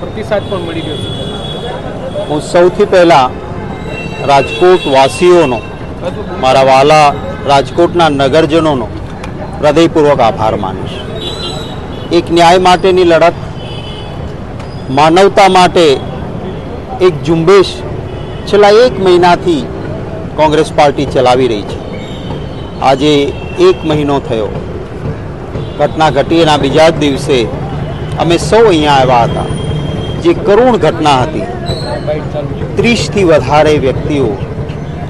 પ્રતિસાદ પણ મળી ગયો છે. હું સૌથી પહેલાં રાજકોટ વાસીઓનો મારા વાલા રાજકોટના નગરજનોનો હૃદયપૂર્વક આભાર માનીશ. એક ન્યાય માટેની લડત, માનવતા માટે એક ઝુંબેશ છેલ્લા એક મહિનાથી કોંગ્રેસ પાર્ટી ચલાવી રહી છે. આજે એક મહિનો થયો. ઘટના ઘટી એના બીજા જ દિવસે અમે સૌ અહીંયા આવ્યા હતા. જે કરુણ ઘટના હતી. ત્રીસથી વધારે વ્યક્તિઓ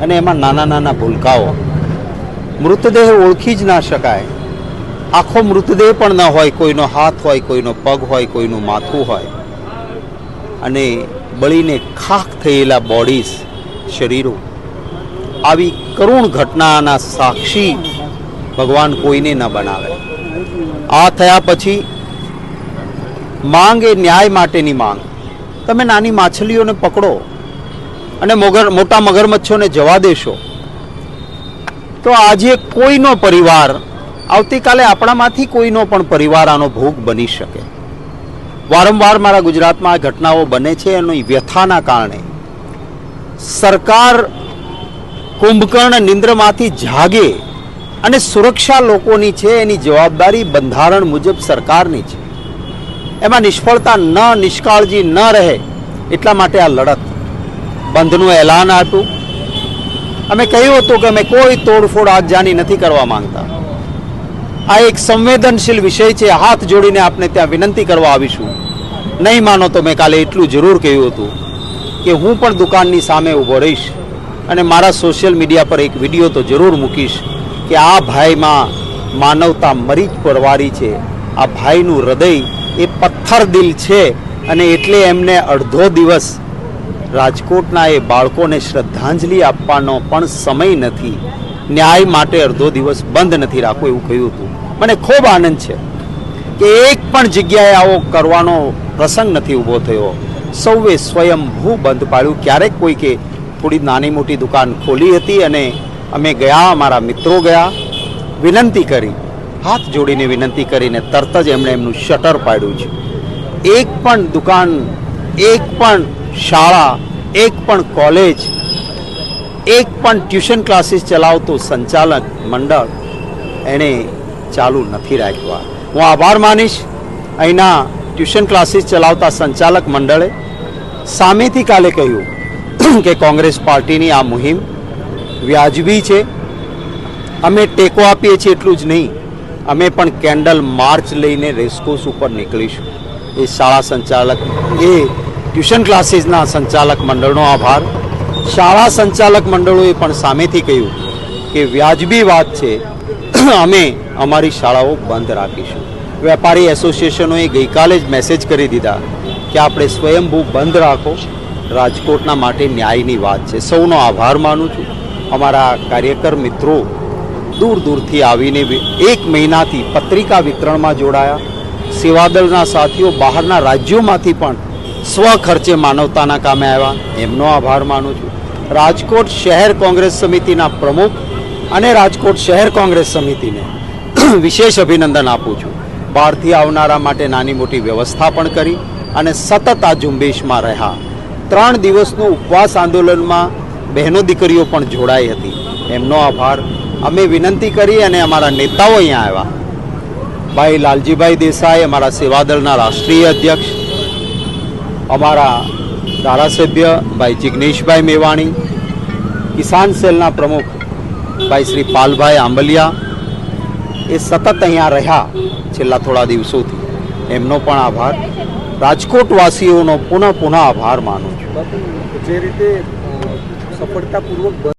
અને એમાં નાના નાના ભૂલકાઓ. મૃતદેહ ઓળખી જ ના શકાય. આખો મૃતદેહ પણ ન હોય, કોઈનો હાથ હોય, કોઈનો પગ હોય, કોઈનું માથું હોય. અને બળીને ખાખ થયેલા બોડીઝ શરીરો. આવી કરુણ ઘટનાના સાક્ષી ભગવાન કોઈને ન બનાવે. આ થયા પછી માંગ એ ન્યાય માટેની માંગ. તમે નાની માછલીઓને પકડો અને મગર, મોટા મગરમચ્છોને જવા દેશો. તો આજે કોઈનો પરિવાર, આવતીકાલે આપણામાંથી કોઈનો પણ પરિવાર આનો ભોગ બની શકે. વારંવાર મારા ગુજરાતમાં આ ઘટનાઓ બને છે એની વ્યથાના કારણે. સરકાર કુંભકર્ણ નિંદ્રમાંથી જાગે અને સુરક્ષા લોકોની છે, એની જવાબદારી બંધારણ મુજબ સરકારની છે. એમાં નિષ્ફળતા ન, નિષ્કાળજી ન રહે એટલા માટે આ લડત. બંધનું એલાન આપ્યું. અમે કહ્યું હતું કે અમે કોઈ તોડફોડ આગજાની નથી કરવા માંગતા. આ એક સંવેદનશીલ વિષય છે, હાથ જોડીને આપને ત્યાં વિનંતી કરવા આવીશું. નહીં માનો તો મેં કાલે એટલું જરૂર કહ્યું હતું કે હું પણ દુકાનની સામે ઊભો રહીશ અને મારા સોશિયલ મીડિયા પર એક વીડિયો તો જરૂર મૂકીશ. કે આ ભાઈમાં માનવતા મરી જ પરવારી છે. આ ભાઈનું હૃદય એ પથ્થર દિલ છે અને એટલે એમને અડધો દિવસ રાજકોટના એ બાળકોને શ્રદ્ધાંજલિ આપવાનો પણ સમય નથી. ન્યાય માટે અડધો દિવસ બંધ નથી રાખવો એવું કહ્યું હતું. મને ખૂબ આનંદ છે કે એક પણ જગ્યાએ આવો કરવાનો પ્રસંગ નથી ઊભો થયો. સૌએ સ્વયંભૂ બંધ પાડ્યું. ક્યારેક કોઈકે થોડી નાની મોટી દુકાન ખોલી હતી અને અમે ગયા અમારા મિત્રો ગયા, વિનંતી કરી, હાથ જોડીને વિનંતી કરીને તરત જ એમણે એમનું શટર પાડ્યું છે. એક પણ દુકાન, એક પણ શાળા, એક પણ કોલેજ, એક પણ ટ્યુશન ક્લાસીસ ચલાવતું સંચાલક મંડળ એણે ચાલુ નથી રાખ્યા. હું આભાર માનીશ. અહીંના ટ્યુશન ક્લાસીસ ચલાવતા સંચાલક મંડળે સામેથી કાલે કહ્યું કે કોંગ્રેસ પાર્ટીની આ મુહિમ વ્યાજબી છે. અમે ટેકો આપીએ છીએ એટલું જ નહીં. અમે પણ કેન્ડલ માર્ચ લઈને રેસકોર્સ ઉપર નીકળીશું. એ શાળા સંચાલક, એ ટ્યુશન ક્લાસીસના સંચાલક મંડળનો આભાર. શાળા સંચાલક મંડળોએ પણ સામેથી કહ્યું કે વ્યાજબી વાત છે. અમે અમારી શાળાઓ બંધ રાખીશું. વેપારી એસોસિએશનોએ ગઈકાલે જ મેસેજ કરી દીધા કે આપણે સ્વયંભૂ બંધ રાખો. રાજકોટના માટે ન્યાયની વાત છે. સૌનો આભાર માનું છું. અમારા કાર્યકર મિત્રો દૂર દૂરથી આવીને એક મહિનાથી પત્રિકા વિતરણમાં જોડાયા. સેવાદળના સાથીઓ બહારના રાજ્યોમાંથી પણ સ્વ ખર્ચે માનવતાના કામે આવ્યા. એમનો આભાર માનું છું. રાજકોટ શહેર કોંગ્રેસ સમિતિના પ્રમુખ અને રાજકોટ શહેર કોંગ્રેસ સમિતિને વિશેષ અભિનંદન આપું છું. બહારથી આવનારા માટે નાની મોટી વ્યવસ્થા પણ કરી અને સતત આ ઝુંબેશમાં રહ્યા. ત્રણ દિવસનું ઉપવાસ આંદોલનમાં બહેનો દીકરીઓ પણ જોડાઈ હતી. એમનો આભાર. અમે વિનંતી કરી અને અમારા નેતાઓ અહીંયા આવ્યા. ભાઈ લાલજીભાઈ દેસાઈ, અમારા સેવાદળના રાષ્ટ્રીય અધ્યક્ષ, અમારા ધારાસભ્ય ભાઈ જિગ્નેશભાઈ મેવાણી, કિસાન સેલના પ્રમુખ ભાઈ શ્રી પાલભાઈ આંબલિયા, એ સતત અહીંયા રહ્યા છેલ્લા થોડા દિવસોથી. એમનો પણ આભાર. રાજકોટવાસીઓનો પુનઃ પુનઃ આભાર માનું છું. જે રીતે સફળતાપૂર્વક